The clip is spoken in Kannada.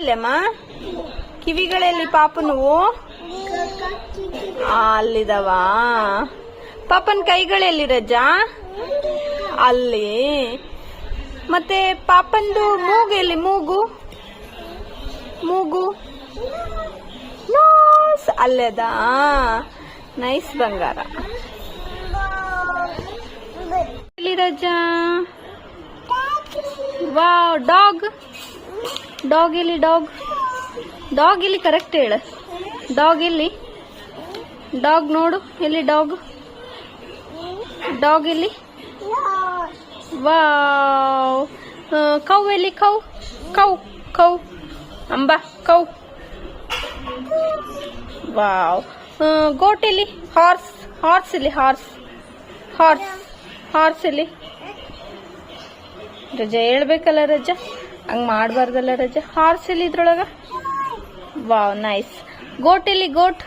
ಇಲ್ಲಮ್ಮ? ಕಿವಿಗಳಲ್ಲಿ ಪಾಪ ನೋವು? ಅಲ್ಲಿದವ? ಪಾಪನ್ ಕೈಗಳೆಲ್ಲಿ ರಜಾ? ಅಲ್ಲಿ. ಮತ್ತೆ ಪಾಪಂದು ಮೂಗು ಎಲ್ಲಿ? ಮೂಗು? ಮೂಗು? ನೋಸ್. ಅಲ್ಲದ ನೈಸ್ ಬಂಗಾರ. ಎಲ್ಲಿ ರಜಾ? ವಾ ಡಾಗ್. ಡಾಗ್ ಇಲ್ಲಿ ಡಾಗ್ ಡಾಗ್ ಇಲ್ಲಿ ಕರೆಕ್ಟ್ ಹೇಳ. ಡಾಗ್ ಇಲ್ಲಿ. ಡಾಗ್ ನೋಡು, ಇಲ್ಲಿ ಡಾಗ್ ಡಾಗ್ ಇಲ್ಲಿ. ವಾವ್ ಕೌ ಎಲ್ಲಿ ಕೌ ಕೌ ಕೌ ಅಂಬ ಕೌ ವಾವ್ ಗೋಟ್ ಇಲ್ಲಿ ಹಾರ್ಸ್ ಹಾರ್ಸ್ ಇಲ್ಲಿ ಹಾರ್ಸ್ ಹಾರ್ಸ್ ಹಾರ್ಸ್ ಇಲ್ಲಿ. ರಜಾ ಹೇಳ್ಬೇಕಲ್ಲ ರಜಾ? ಹಂಗ್ ಮಾಡಬಾರ್ದಲ್ಲ ರಜೆ? ಹಾರ್ಸ್ ಎಲ್ಲಿ ಇದ್ರೊಳಗ? ವಾವ್ ನೈಸ್ ಗೋಟ್ ಎಲ್ಲಿ? ಗೋಟ್